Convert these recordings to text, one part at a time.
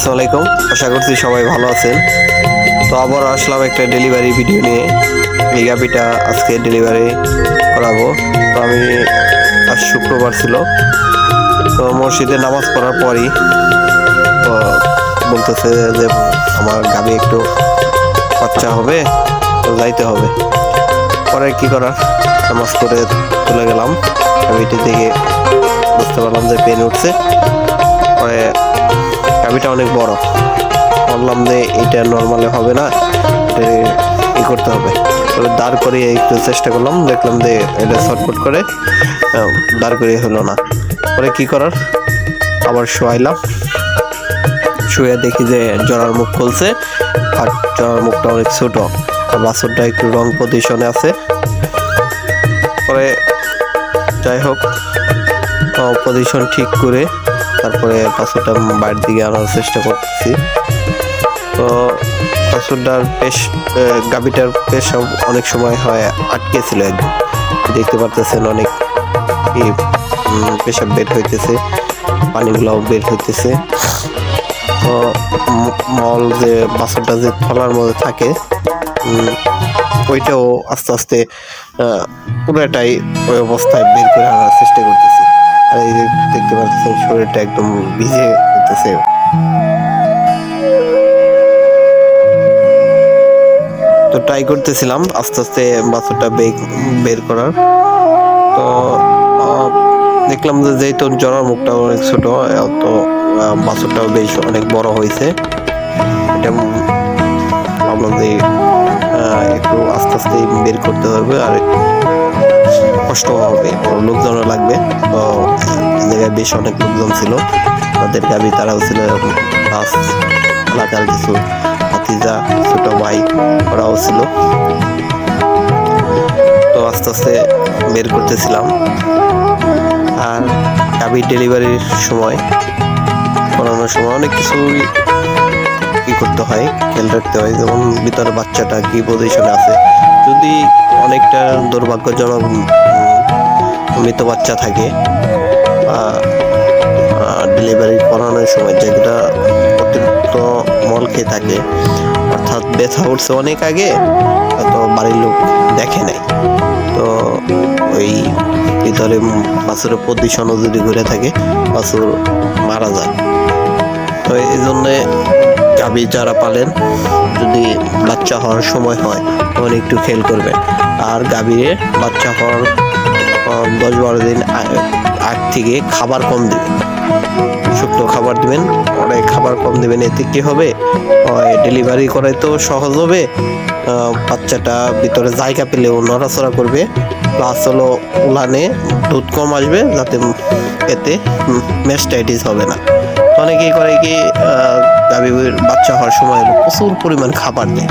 আসসালামু আলাইকুম। আশা করছি সবাই ভালো আছেন। তো আবার আসলাম একটা ডেলিভারি ভিডিও নিয়ে। এই গাভিটা আজকে ডেলিভারি করাবো। তো আমি আজ শুক্রবার ছিল। তো মসজিদে নামাজ পড়ার পরই তো বলতেছে যে আমার গাভি একটু বাচ্চা হবে, তো যাইতে হবে। পরে কি করার? নামাজ করে চলে গেলাম। গাভিটি দেখে বুঝতে পারলাম যে পেন উঠছে। পরে গাভিটা অনেক বড়। বললাম যে এটা নর্মালে হবে না ই করতে হবে। তবে দাঁড় করিয়ে একটু চেষ্টা করলাম, দেখলাম যে এটা শর্টফট করে দাঁড় করিয়ে হলো না। পরে কি করার? আবার শোয়াইলাম। শুয়ে দেখি যে জরার মুখ খুলছে, আর জরার মুখটা অনেক ছোট, আর বাছরটা একটু রং পজিশনে আছে। পরে যাই হোক পজিশন ঠিক করে তারপরে পাথরটা বাইরের দিকে আনার চেষ্টা করতেছি। তো পাথরটার পেশ গাবিটার পেশ অনেক সময় হয় আটকে ছিল একদম দেখতে পারতেছেন অনেক পেশাব বের হইতেছে, পানিগুলাও বের হইতেছে। তো মল যে বাছরটা যে থলার মধ্যে থাকে ওইটাও আস্তে আস্তে পুরোটাই ওই অবস্থায় বের করে আনার চেষ্টা করতেছি। আর এই দেখতে পাচ্ছেন, শরীরটা একদম ভিজে যেতেছে তো ট্রাই করতেছিলাম, আস্তে আস্তে বাছরটা বের করার। তো দেখলাম যে যেহেতু জরার মুখটা অনেক ছোট তো বাছরটাও বেশ অনেক বড় হয়েছে। এটা ভাবলাম যে একটু আস্তে আস্তে বের করতে হবে, আর কষ্ট হবে। লোকজনও লাগবে। তো জায়গায় বেশ অনেক লোকজন ছিল। তাদের গাবি তারাও ছিল বাস এলাকার কিছু, ভাতিজা, ছোট ভাই ওরাও ছিল। তো আস্তে আস্তে বের করতেছিলাম। আর গাবি ডেলিভারির সময়, করানোর সময় অনেক কিছু কি করতে হয়, খেয়াল রাখতে হয়। যেমন ভিতরে বাচ্চাটা কি পজিশনে আছে যদি অনেকটা দুর্ভাগ্যজনক মৃত বাচ্চা থাকে, বা ডেলিভারি করানোর সময় যেটা অতিরিক্ত মল খেয়ে থাকে, অর্থাৎ ব্যথা উঠছে অনেক আগে তো বাড়ির লোক দেখে নাই। তো ওই ভিতরে বাছুরের পজিশনও যদি ঘুরে থাকে, বাছুর মারা যায়। তো এই জন্যে গাভী যারা পালেন, যদি বাচ্চা হওয়ার সময় হয় তখন একটু খেয়াল করবেন। আর গাভীরে বাচ্চা হওয়ার দশ বারো দিন আগ থেকে খাবার কম দিবেন। শুকনো খাবার দিবেন, পরে খাবার কম দেবেন, এতে কি হবে? ডেলিভারি করাই তো সহজ হবে বাচ্চাটা ভিতরে জায়গা পেলেও নড়াচড়া করবে প্লাস হলো উলানে দুধ কম আসবে, যাতে এতে মেস্টাইটিস হবে না। তো অনেকেই করে কি গাভীর বাচ্চা হওয়ার সময় প্রচুর পরিমাণ খাবার দেয়।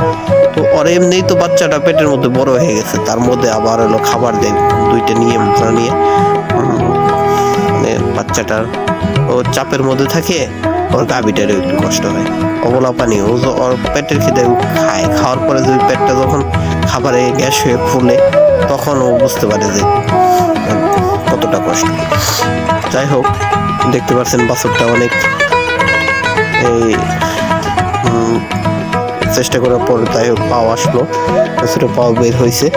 তো ওর এমনিই তো বাচ্চাটা পেটের মধ্যে বড় হয়ে গেছে, তার মধ্যে আবার হলো খাবার দেয়, দুইটা নিয়ে ভরা নিয়ে। মানে বাচ্চাটার ও চাপের মধ্যে থাকে, ওর গাভীটারও একটু কষ্ট হয়। অবলা পানি, ও ওর পেটের খিদে খায়। খাওয়ার পরে যদি পেটটা যখন খাবারে গ্যাস হয়ে ফুলে, তখন ও বুঝতে পারে যে কতটা কষ্ট। যাই হোক দেখতে পাচ্ছেন বাছরটা অনেক, এই চেষ্টা করার পর তাই হোক, পাও আসলো বাছুরে পাও বের হয়েছে।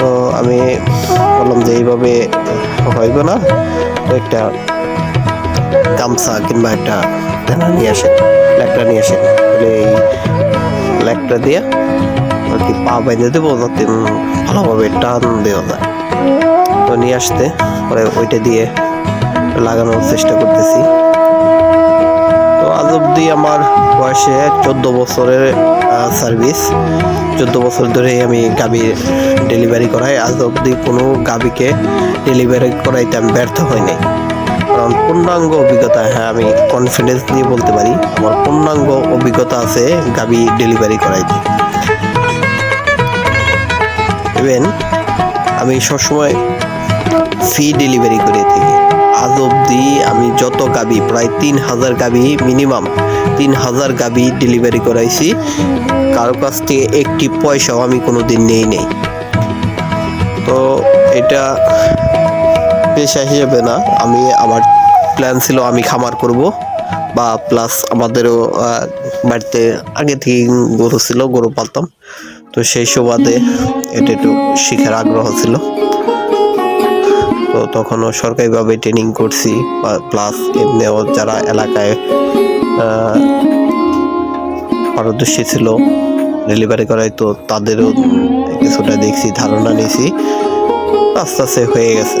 তো আমি বললাম যে এইভাবে হইবে না, একটা গামছা কিংবা একটা ধানা নিয়ে আসেন ল্যাকটা নিয়ে আসেন তাহলে এই ল্যাকটা দিয়ে আর কি পা বেঁধে দেবো, যাতে ভালোভাবে টান দেওয়া যায়। তো নিয়ে আসতে, পরে ওইটা দিয়ে লাগানোর চেষ্টা করতেছি। তো আজ অব্দি আমার বয়সে চোদ্দ বছরের সার্ভিস চোদ্দ বছর ধরে আমি গাবি ডেলিভারি করাই। আজ অব্দি কোনো গাবিকে ডেলিভারি করাইতে আমি ব্যর্থ হইনি কারণ পূর্ণাঙ্গ অভিজ্ঞতা হ্যাঁ আমি কনফিডেন্স দিয়ে বলতে পারি, আমার পূর্ণাঙ্গ অভিজ্ঞতা আছে গাবি ডেলিভারি করাইতে। ইভেন আমি সবসময় ফি ডেলিভারি করে থাকি। আজ অবধি আমি যত গাবি, প্রায় তিন হাজার গাবি মিনিমাম তিন হাজার গাবি ডেলিভারি করাইছি। কারও কাছ থেকে একটি পয়সাও আমি কোনো দিন নেই নেই। তো এটা পেশা হিসেবে না, আমি আমার প্ল্যান ছিল আমি খামার করব বা প্লাস আমাদেরও বাড়িতে আগে থেকে গরু ছিল, গরু পালতাম। তো সেই সুবাদে এটা একটু শিখার আগ্রহ ছিল। তো তখনও সরকারিভাবে ট্রেনিং করছি প্লাস এমনিও যারা এলাকায় পারদর্শী ছিল ডেলিভারি করাই তো তাদেরও কিছুটা দেখছি, ধারণা নিয়েছি, আস্তে আস্তে হয়ে গেছে।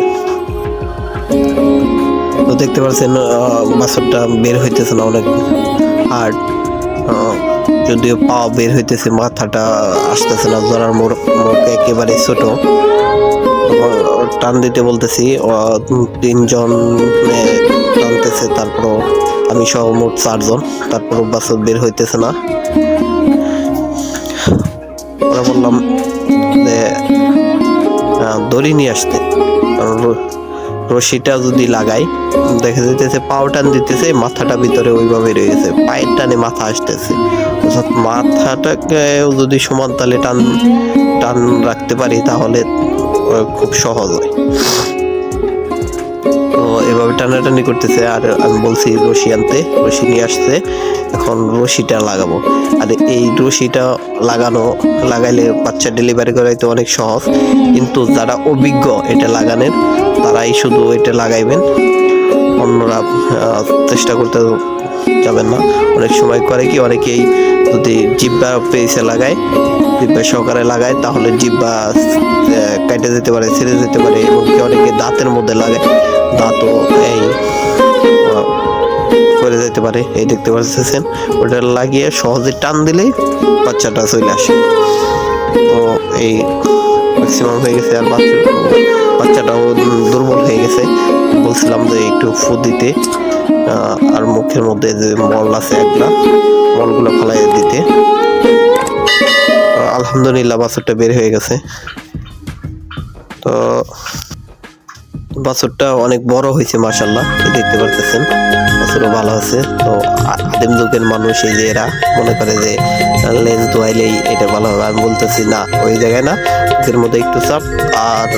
তো দেখতে পাচ্ছেন বাছরটা বের হইতেছে না, অনেক হার্ড যদিও পা বের হইতেছে, মাথাটা আসতেছে না, জরার মুখ একেবারে ছোট। টান দিতে বলতেছি তিনজন টানতেছে তারপর আমি সহ মোট চারজন, তারপর বাছর বের হইতেছে না। ওরা বললাম যে দড়ি নিয়ে আসতে। কারণ রশিটা যদি লাগাই, দেখা যাইতেছে পাও টান দিতেছে, মাথাটা ভিতরে ওইভাবে রয়ে গেছে পায়ের টানে মাথা আসতেছে। অর্থাৎ মাথাটাকে যদি সমান তালে টান টান রাখতে পারি, তাহলে খুব সহজ হয়। তো এভাবে টানাটানি করতেছে, আর আমি বলছি রশি আনতে, রশি নিয়ে আসছে, এখন রশিটা লাগাবো। আর এই রশিটা লাগানো, লাগাইলে বাচ্চা ডেলিভারি করাইতে অনেক সহজ, কিন্তু যারা অভিজ্ঞ এটা লাগানোর তারাই শুধু এটা লাগাইবেন। অন্যরা চেষ্টা করতে যাবেন না। অনেক সময় করে কি অনেকেই যদি জিব্বা পেয়েছে লাগায় জিব্বা সহকারে লাগায়, তাহলে জিব্বা কেটে যেতে পারে, ছিঁড়ে যেতে পারে এবং কি অনেকে দাঁতের মধ্যে লাগায়। দাঁতও এই করে যেতে পারে, এই দেখতে পাচ্ছেন। ওটা লাগিয়ে সহজে টান দিলেই বাচ্চাটা চলে আসে। তো এই ম্যাক্সিমাম হয়ে গেছে আর বাচ্চা বাচ্চাটাও দুর্বল হয়ে গেছে। বলছিলাম যে একটু ফু দিতে আর মুখের মধ্যে যে মল আছে একটা মলগুলো ফেলাই দিতে। আলহামদুলিল্লাহ বাছুরটা বের হয়ে গেছে। তো বাছুরটা অনেক বড় হয়েছে মাসাল্লাহ দেখতে পারতেছেন। বাছুরও ভালো আছে, তো আদিম যুগের মানুষ এই যে এরা মনে করে যে লেন্স ধোয়াইলেই এটা ভালো হবে। আমি বলতেছি, না, ওই জায়গায় না মুখের মধ্যে একটু চাপ আর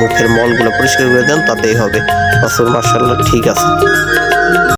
মুখের মলগুলো পরিষ্কার করে দেন, তাতেই হবে। আসল মার্শাল্লাহ ঠিক আছে।